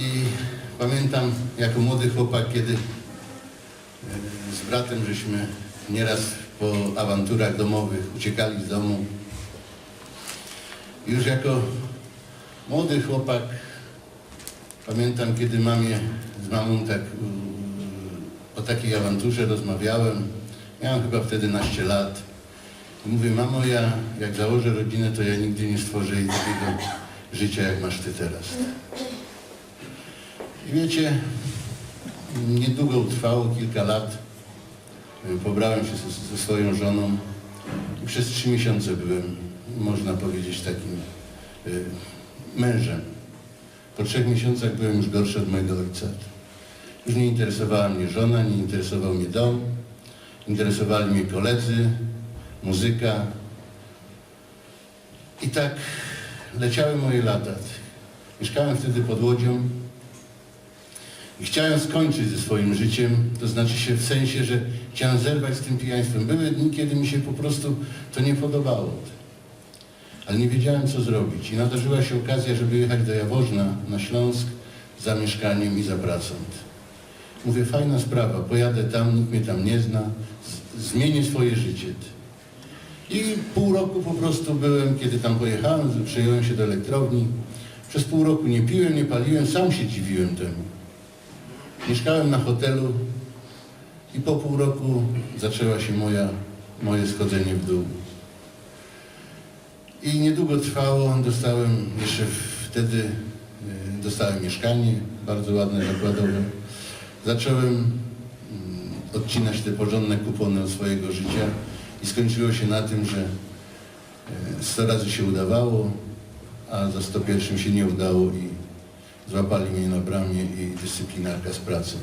I pamiętam jako młody chłopak, kiedy e, z bratem żeśmy nieraz po awanturach domowych uciekali z domu. Już jako młody chłopak pamiętam, kiedy mamie, z mamą tak o takiej awanturze rozmawiałem. Miałem chyba wtedy naście lat. I mówię, mamo, ja jak założę rodzinę, to ja nigdy nie stworzę jej takiego życia, jak masz ty teraz. Wiecie, niedługo trwało, kilka lat. Pobrałem się ze, ze swoją żoną i przez trzy miesiące byłem, można powiedzieć, takim y, mężem. Po trzech miesiącach byłem już gorszy od mojego ojca. Już nie interesowała mnie żona, nie interesował mnie dom, interesowali mnie koledzy, muzyka. I tak leciały moje lata. Mieszkałem wtedy pod Łodzią i chciałem skończyć ze swoim życiem, to znaczy się w sensie, że chciałem zerwać z tym pijaństwem. Były dni, kiedy mi się po prostu to nie podobało. Ale nie wiedziałem, co zrobić. I nadarzyła się okazja, żeby jechać do Jaworzna na Śląsk za mieszkaniem i za pracą. Mówię, fajna sprawa, pojadę tam, nikt mnie tam nie zna, zmienię swoje życie. I pół roku po prostu byłem, kiedy tam pojechałem, przyjąłem się do elektrowni. Przez pół roku nie piłem, nie paliłem, sam się dziwiłem temu. Mieszkałem na hotelu i po pół roku zaczęła się moja, moje schodzenie w dół. I niedługo trwało, dostałem jeszcze wtedy, y, dostałem mieszkanie, bardzo ładne, zakładowe. Zacząłem mm, odcinać te porządne kupony od swojego życia i skończyło się na tym, że y, 100 razy się udawało, a za 101 się nie udało i złapali mnie na bramie i dyscyplinarka z pracy.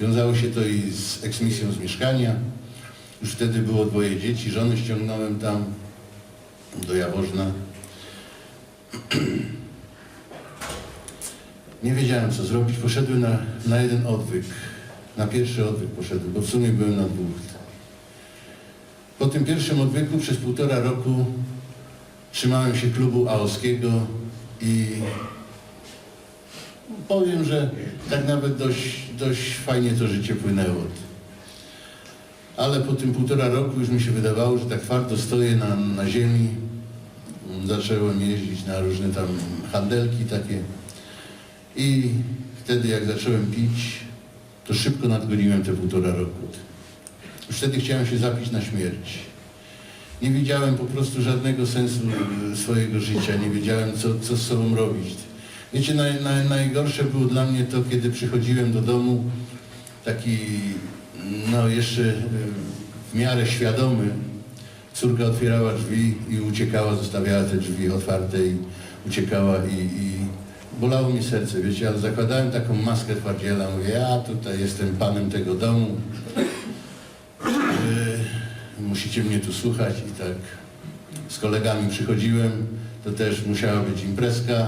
Wiązało się to i z eksmisją z mieszkania. Już wtedy było dwoje dzieci, żonę ściągnąłem tam do Jaworzna. Nie wiedziałem co zrobić. Poszedłem na, na jeden odwyk. Na pierwszy odwyk poszedłem, bo w sumie byłem na dwóch. Po tym pierwszym odwyku przez półtora roku trzymałem się klubu aoskiego i powiem, że tak nawet dość, dość fajnie to życie płynęło. Ale po tym półtora roku już mi się wydawało, że tak twardo stoję na, na ziemi. Zacząłem jeździć na różne tam handelki takie. I wtedy jak zacząłem pić, to szybko nadgoniłem te półtora roku. Już wtedy chciałem się zapić na śmierć. Nie widziałem po prostu żadnego sensu swojego życia, nie wiedziałem co, co z sobą robić. Wiecie, naj, naj, najgorsze było dla mnie to, kiedy przychodziłem do domu, taki, no jeszcze e, w miarę świadomy, córka otwierała drzwi i uciekała, zostawiała te drzwi otwarte i uciekała i, i bolało mi serce, wiecie, ale zakładałem taką maskę twardziela, mówię, ja tutaj jestem panem tego domu, Yy, musicie mnie tu słuchać i tak z kolegami przychodziłem, to też musiała być imprezka,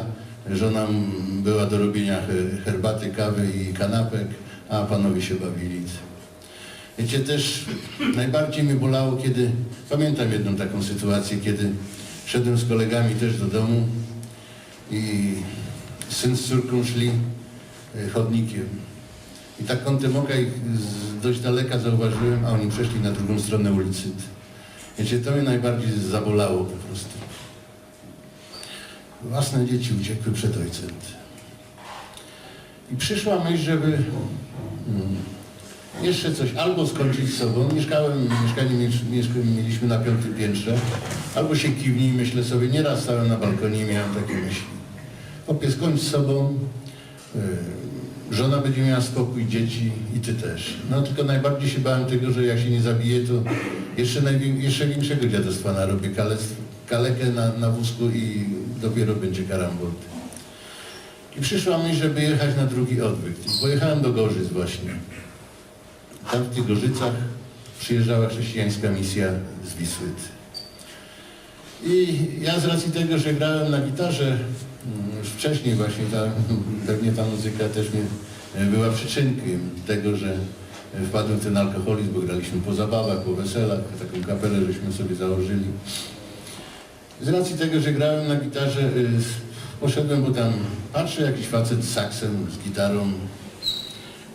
żona była do robienia he- herbaty, kawy i kanapek, a panowie się bawili. Wiecie, też najbardziej mnie bolało, kiedy, pamiętam jedną taką sytuację, kiedy szedłem z kolegami też do domu i syn z córką szli e, chodnikiem. I tak kątem oka ich dość daleka zauważyłem, a oni przeszli na drugą stronę ulicy. Wiecie, to mnie najbardziej zabolało po prostu. Własne dzieci uciekły przed ojcem. I przyszła myśl, żeby mm, jeszcze coś albo skończyć z sobą. Mieszkałem, mieszkanie mieliśmy na piątym piętrze, albo się kiwnij, myślę sobie, nieraz stałem na balkonie i miałem takie myśli. Chłopie, skończ z sobą, yy, żona będzie miała spokój, dzieci i ty też. No tylko najbardziej się bałem tego, że jak się nie zabije, to jeszcze, jeszcze większego dziadostwa narobię, kalec- kalekę na, na wózku i dopiero będzie karambol. I przyszła myśl, żeby jechać na drugi odwyk. Pojechałem do Gorzyc właśnie. Tam w tych Gorzycach przyjeżdżała chrześcijańska misja z Wisły. I ja z racji tego, że grałem na gitarze mm, już wcześniej właśnie, ta, pewnie ta muzyka też mnie e, była przyczynkiem tego, że wpadłem w ten alkoholizm, bo graliśmy po zabawach, po weselach, taką kapelę żeśmy sobie założyli. Z racji tego, że grałem na gitarze, y, Poszedłem, bo tam patrzę, jakiś facet z saksem, z gitarą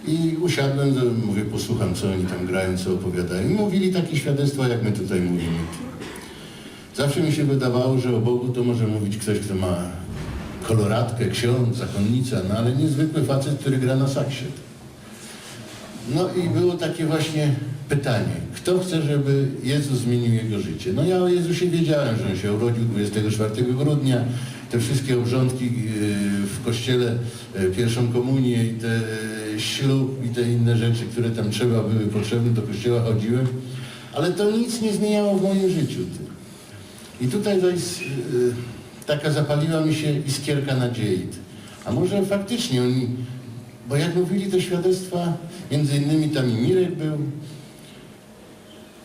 i usiadłem, mówię, posłucham, co oni tam grają, co opowiadają. I mówili takie świadectwa, jak my tutaj mówimy. Zawsze mi się wydawało, że o Bogu to może mówić ktoś, kto ma koloratkę, ksiądz, zakonnica, no ale niezwykły facet, który gra na saksie. No i było takie właśnie pytanie, kto chce, żeby Jezus zmienił jego życie? No ja o Jezusie wiedziałem, że on się urodził 24 grudnia, te wszystkie obrządki yy, w kościele, yy, pierwszą komunię i te yy, ślub i te inne rzeczy, które tam trzeba były potrzebne, do kościoła chodziłem, ale to nic nie zmieniało w moim życiu. I tutaj taka zapaliła mi się iskierka nadziei. A może faktycznie oni, bo jak mówili te świadectwa, między innymi tam i Mirek był,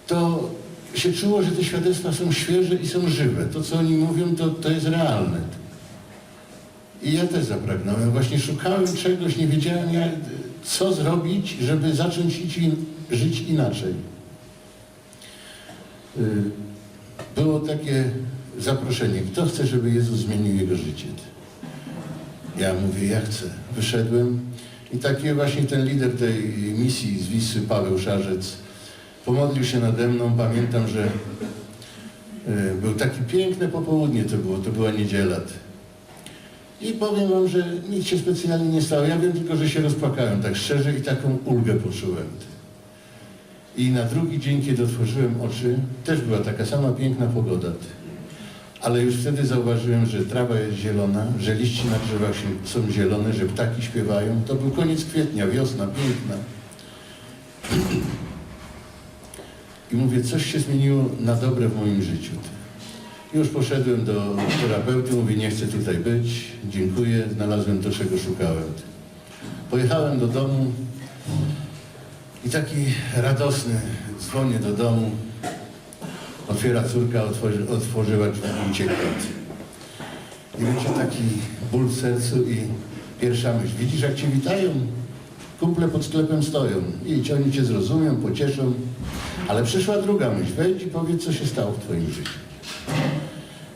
to się czuło, że te świadectwa są świeże i są żywe. To, co oni mówią, to, to jest realne. I ja też zapragnąłem. Właśnie szukałem czegoś, nie wiedziałem, co zrobić, żeby zacząć żyć inaczej. Y, Było takie zaproszenie. Kto chce, żeby Jezus zmienił jego życie? Ja mówię, ja chcę. Wyszedłem i taki właśnie ten lider tej misji z Wisły, Paweł Szarzec, pomodlił się nade mną. Pamiętam, że y, był taki piękne popołudnie to było, to była niedziela. I powiem wam, że nic się specjalnie nie stało. Ja wiem tylko, że się rozpłakałem tak szczerze i taką ulgę poczułem. I na drugi dzień, kiedy otworzyłem oczy, też była taka sama piękna pogoda. Ale już wtedy zauważyłem, że trawa jest zielona, że liści na drzewach są zielone, że ptaki śpiewają. To był koniec kwietnia, wiosna, piękna. I mówię, coś się zmieniło na dobre w moim życiu. Już poszedłem do terapeuty, mówię, nie chcę tutaj być, dziękuję, znalazłem to, czego szukałem. Pojechałem do domu i taki radosny, dzwonię do domu, otwiera córka, otworzy, otworzyła drzwi i uciekła. I taki ból w sercu i pierwsza myśl, widzisz jak cię witają? Kumple pod sklepem stoją. Idź, oni cię zrozumią, pocieszą. Ale przyszła druga myśl, wejdź i powiedz, co się stało w twoim życiu.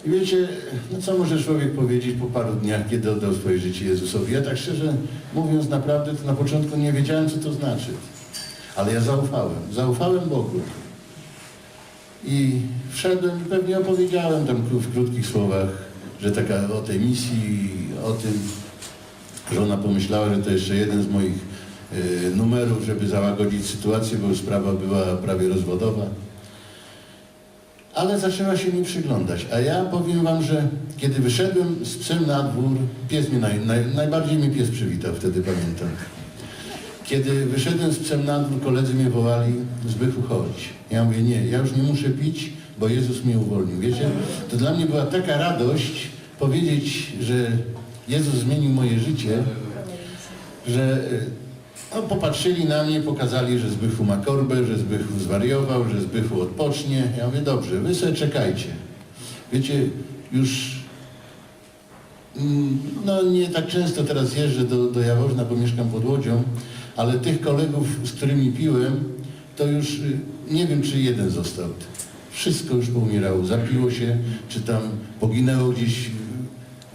I wiecie, no co może człowiek powiedzieć po paru dniach, kiedy oddał swoje życie Jezusowi? Ja tak szczerze mówiąc naprawdę, to na początku nie wiedziałem, co to znaczy. Ale ja zaufałem. Zaufałem Bogu. I wszedłem i pewnie opowiedziałem tam w krótkich słowach, że taka o tej misji, o tym, że ona pomyślała, że to jeszcze jeden z moich numerów, żeby załagodzić sytuację, bo sprawa była prawie rozwodowa. Ale zaczęła się mi przyglądać. A ja powiem wam, że kiedy wyszedłem z psem na dwór, pies mnie naj, naj, najbardziej mi pies przywitał, wtedy pamiętam. Kiedy wyszedłem z psem na dwór, koledzy mnie wołali, Zbychu chodź. Ja mówię, nie, ja już nie muszę pić, bo Jezus mnie uwolnił. Wiecie, to dla mnie była taka radość powiedzieć, że Jezus zmienił moje życie, że no, popatrzyli na mnie, pokazali, że Zbychu ma korbę, że Zbychu zwariował, że Zbychu odpocznie. Ja mówię, dobrze, wy sobie czekajcie. Wiecie, już mm, no nie tak często teraz jeżdżę do, do Jaworzna, bo mieszkam pod Łodzią, ale tych kolegów, z którymi piłem, to już y, nie wiem, czy jeden został. Wszystko już poumierało, zapiło się, czy tam poginęło gdzieś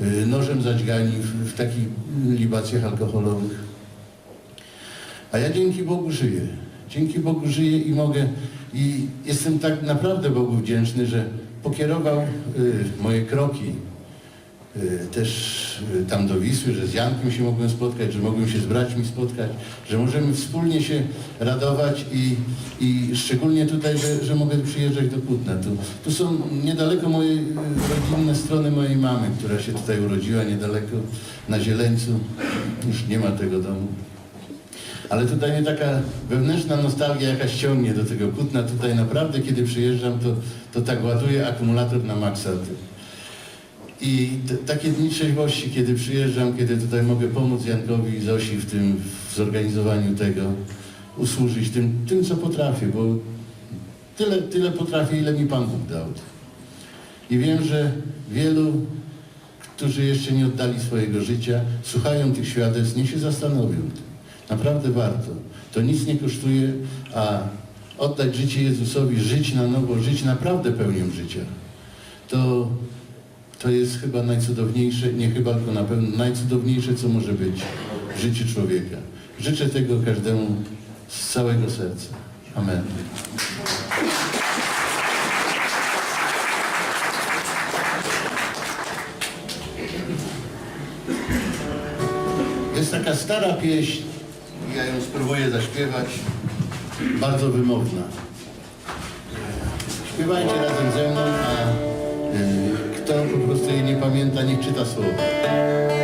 y, nożem zadźgani w, w takich libacjach alkoholowych. A ja dzięki Bogu żyję. Dzięki Bogu żyję i mogę, i jestem tak naprawdę Bogu wdzięczny, że pokierował y, moje kroki y, też y, tam do Wisły, że z Jankiem się mogłem spotkać, że mogłem się z braćmi spotkać, że możemy wspólnie się radować i, i szczególnie tutaj, że, że mogę przyjeżdżać do Kutna. Tu, tu są niedaleko moje y, rodzinne strony mojej mamy, która się tutaj urodziła, niedaleko na Zieleńcu. Już nie ma tego domu. Ale tutaj mnie taka wewnętrzna nostalgia jakaś ciągnie do tego Kutna. Tutaj naprawdę, kiedy przyjeżdżam, to, to tak ładuję akumulator na maksa. I takie dni trzeźwości, kiedy przyjeżdżam, kiedy tutaj mogę pomóc Jankowi i Zosi w tym, w zorganizowaniu tego, usłużyć tym, tym co potrafię, bo tyle, tyle potrafię, ile mi Pan Bóg dał. I wiem, że wielu, którzy jeszcze nie oddali swojego życia, słuchają tych świadectw, niech się zastanowią. Naprawdę warto. To nic nie kosztuje, a oddać życie Jezusowi, żyć na nowo, żyć naprawdę pełnią życia, to, to jest chyba najcudowniejsze, nie chyba, tylko na pewno najcudowniejsze, co może być w życiu człowieka. Życzę tego każdemu z całego serca. Amen. Jest taka stara pieśń, ja ją spróbuję zaśpiewać, bardzo wymowna. Śpiewajcie razem ze mną, a y, kto po prostu jej nie pamięta, niech czyta słowa.